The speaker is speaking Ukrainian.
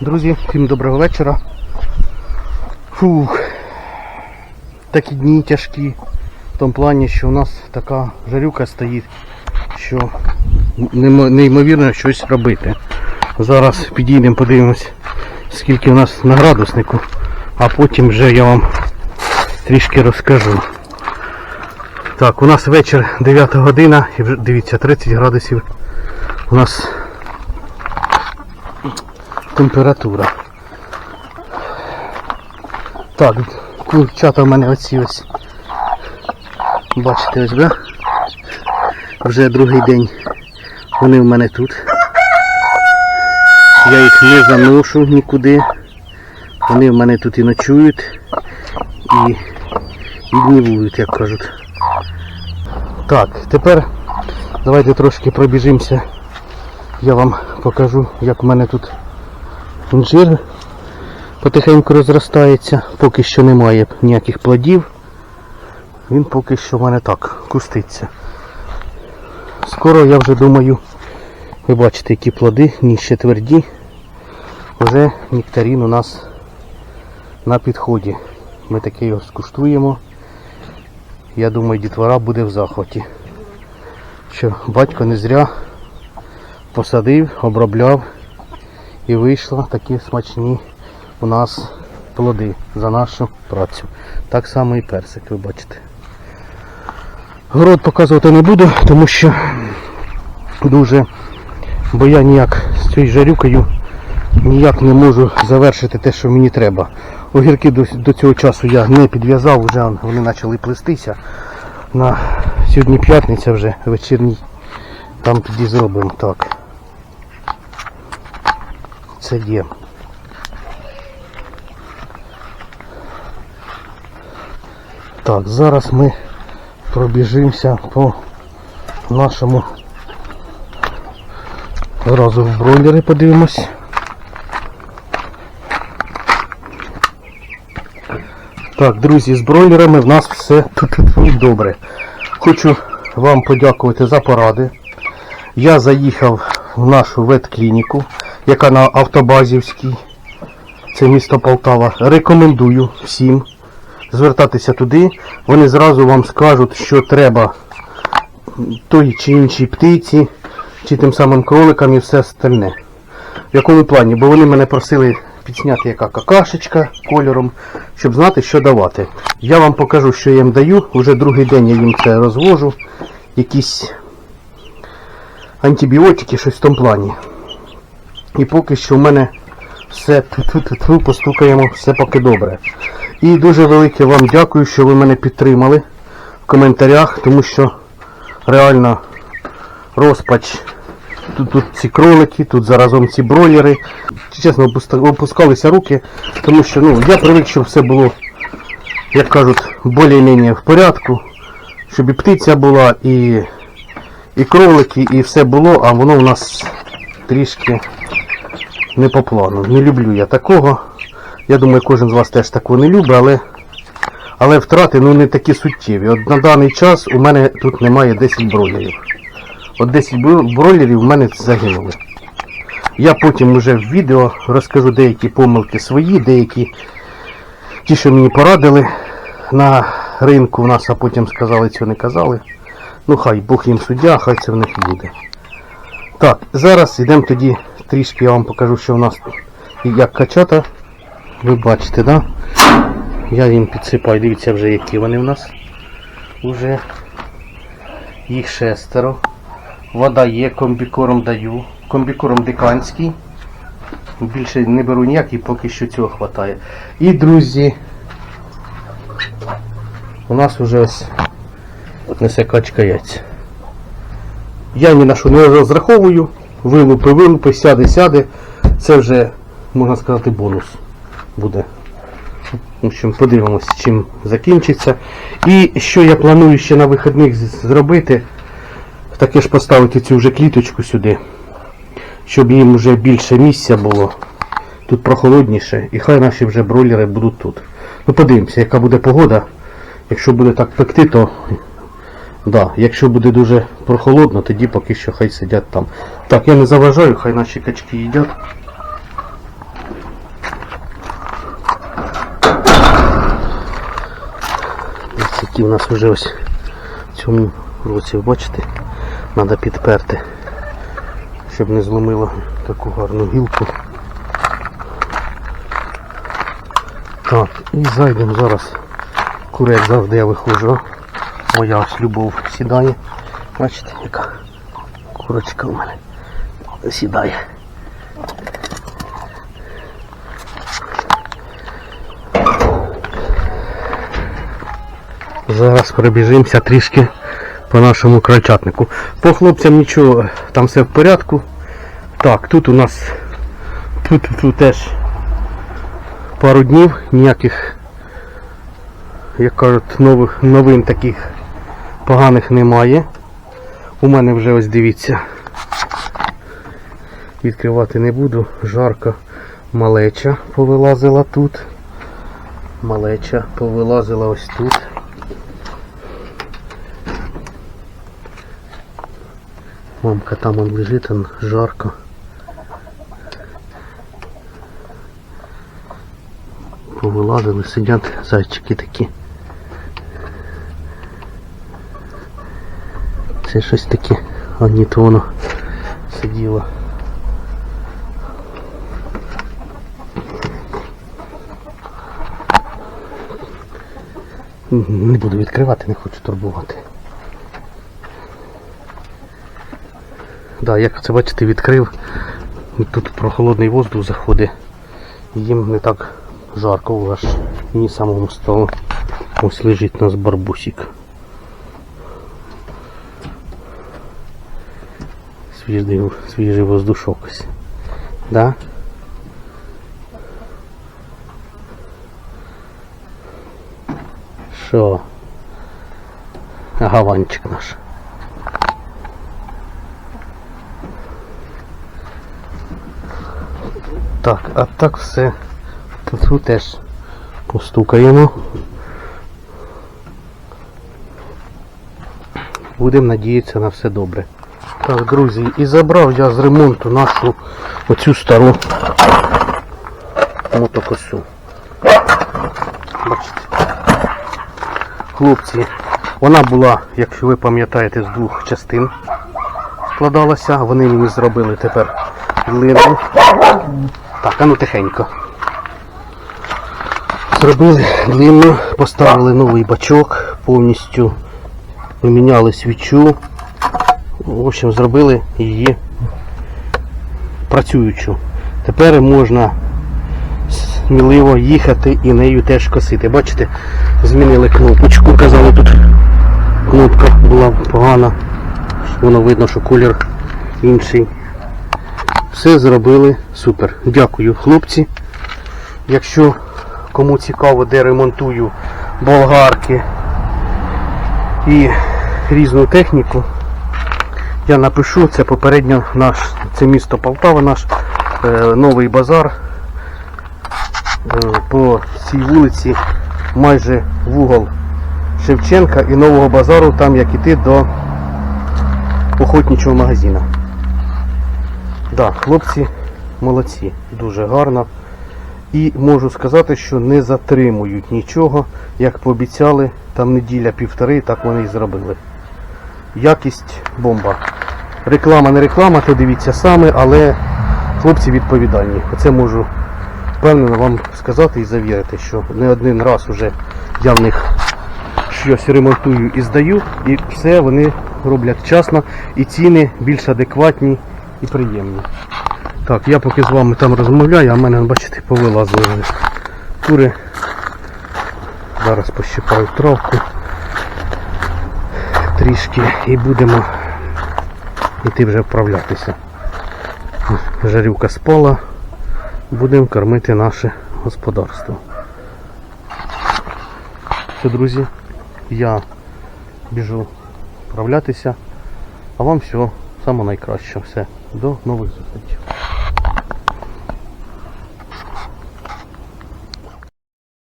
Друзі, всім доброго вечора. Фух. Такі дні тяжкі. В тому плані, що у нас така жарюка стоїть, що неймовірно щось робити. Зараз підійдемо, подивимось, скільки у нас на градуснику, а потім вже я вам трішки розкажу. Так, у нас вечір 9 година і вже дивіться 30 градусів. У нас температура. Так, курчата в мене оці ось. Бачите ось, да? Вже другий день вони в мене тут. Я їх не заношу нікуди. Вони в мене тут і ночують і, і днівують, як кажуть. Так, тепер давайте трошки пробіжимося. Я вам покажу, як в мене тут інжир потихеньку розростається. Поки що немає ніяких плодів. Він поки що в мене так куститься. Скоро я вже думаю, ви бачите, які плоди, ні ще тверді. Вже нектарин у нас на підході. Ми таке його скуштуємо. Я думаю, дітвора буде в захваті. Що батько не зря посадив, обробляв і вийшло такі смачні у нас плоди за нашу працю. Так само і персик, ви бачите. Город показувати не буду, тому що дуже, бо я ніяк з цією жарюкою ніяк не можу завершити те, що мені треба. Огірки до, до цього часу я не підв'язав, вже вони почали плестися. На сьогодні п'ятниця вже вечірній. Там тоді зробимо так. Це є. Так, зараз ми пробіжимося по нашому разу в бройлери подивимось. Так, друзі, з бройлерами в нас все добре. Хочу вам подякувати за поради. Я заїхав в нашу ветклініку, яка на Автобазівській. Це місто Полтава. Рекомендую всім звертатися туди. Вони зразу вам скажуть, що треба той чи іншій птиці, чи тим самим кроликам і все остальне. В якому плані? Бо вони мене просили підсняти яка какашечка кольором, щоб знати, що давати. Я вам покажу, що я їм даю. Уже другий день я їм це розвожу. Якісь антибіотики, щось в тому плані. І поки що в мене все ту-ту-ту-ту, постукаємо, все поки добре. І дуже велике вам дякую, що ви мене підтримали в коментарях, тому що реально розпач. Тут, тут ці кролики, тут заразом ці бройлери. Чесно, опускалися руки, тому що ну, я привик, щоб все було, як кажуть, більш-менш в порядку. Щоб і птиця була, і, і кролики, і все було, а воно у нас трішки не по плану. Не люблю я такого. Я думаю, кожен з вас теж такого не любить, але, але втрати ну, не такі суттєві. От на даний час у мене тут немає 10 бройлерів. От 10 бро- бройлерів в мене загинули. Я потім вже в відео розкажу деякі помилки свої, деякі ті, що мені порадили на ринку в нас, а потім сказали, цього не казали. Ну хай Бог їм суддя, хай це в них буде. Так, зараз йдемо тоді трішки я вам покажу, що в нас і як качата. Ви бачите, да? Я їм підсипаю, дивіться вже які вони в нас. Уже їх шестеро. Вода є, комбікорм даю. Комбікорм диканський. Більше не беру ніякий, поки що цього хватає. І друзі, у нас вже ось несе качка яйця. Я ні на що не розраховую. Вилупи, вилупи, сяде, сяде. Це вже, можна сказати, бонус буде. В общем, подивимось, чим закінчиться. І що я планую ще на вихідних зробити, таке ж поставити цю вже кліточку сюди, щоб їм вже більше місця було. Тут прохолодніше, і хай наші вже бройлери будуть тут. Ну подивимося, яка буде погода. Якщо буде так пекти, то Да, Якщо буде дуже прохолодно, тоді поки що хай сидять там. Так, я не заважаю, хай наші качки їдять. Ось які у нас вже ось в цьому році, бачите, треба підперти, щоб не зломило таку гарну гілку. Так, і зайдемо зараз. Курець завжди я виходжу. Моя любов сідає. Бачите, яка курочка у мене сідає. Зараз пробіжимося трішки по нашому крольчатнику. По хлопцям нічого, там все в порядку. Так, тут у нас тут, тут теж пару днів, ніяких, як кажуть, нових новин таких поганих немає. У мене вже ось дивіться. Відкривати не буду. Жарко малеча повилазила тут. Малеча повилазила ось тут. Мамка там он лежить, он жарко. Повилазили, сидять зайчики такі. Це щось таке, а ні то воно сиділо. Не буду відкривати, не хочу турбувати. Да, як це бачите, відкрив. Тут прохолодний воздух заходить. Їм не так жарко аж мені самому стало. Ось лежить у нас барбусик. Свіжий, свіжий воздушок. Да? Що? Гаванчик наш. Так, а так все. Тут теж постукаємо. Будемо надіятися на все добре. Так, друзі, і забрав я з ремонту нашу оцю стару мотокосу. Бачите. Хлопці, вона була, якщо ви пам'ятаєте, з двох частин складалася. Вони мені зробили тепер длинну. Так, а ну тихенько. Зробили длинну, поставили новий бачок, повністю поміняли свічу. В общем, зробили її працюючу. Тепер можна сміливо їхати і нею теж косити. Бачите, змінили кнопочку. Казали, тут кнопка була погана. Воно видно, що колір інший. Все зробили супер. Дякую, хлопці. Якщо кому цікаво, де ремонтую болгарки і різну техніку, я напишу, це попередньо наш, це місто Полтава, наш е, новий базар. Е, по цій вулиці майже вугол Шевченка і нового базару, там як іти до охотничого магазину. Да, хлопці молодці, дуже гарно. І можу сказати, що не затримують нічого, як пообіцяли, там неділя-півтори, так вони і зробили. Якість бомба. Реклама не реклама, то дивіться саме, але хлопці відповідальні. Оце можу впевнено вам сказати і завірити, що не один раз уже я в них щось ремонтую і здаю, і все вони роблять вчасно, і ціни більш адекватні і приємні. Так, я поки з вами там розмовляю, а в мене, бачите, повилазили кури. Зараз пощипаю травку трішки і будемо йти вже вправлятися. Жарюка спала, будемо кормити наше господарство. Все, друзі, я біжу вправлятися, а вам всього найкращого. Все, до нових зустрічей.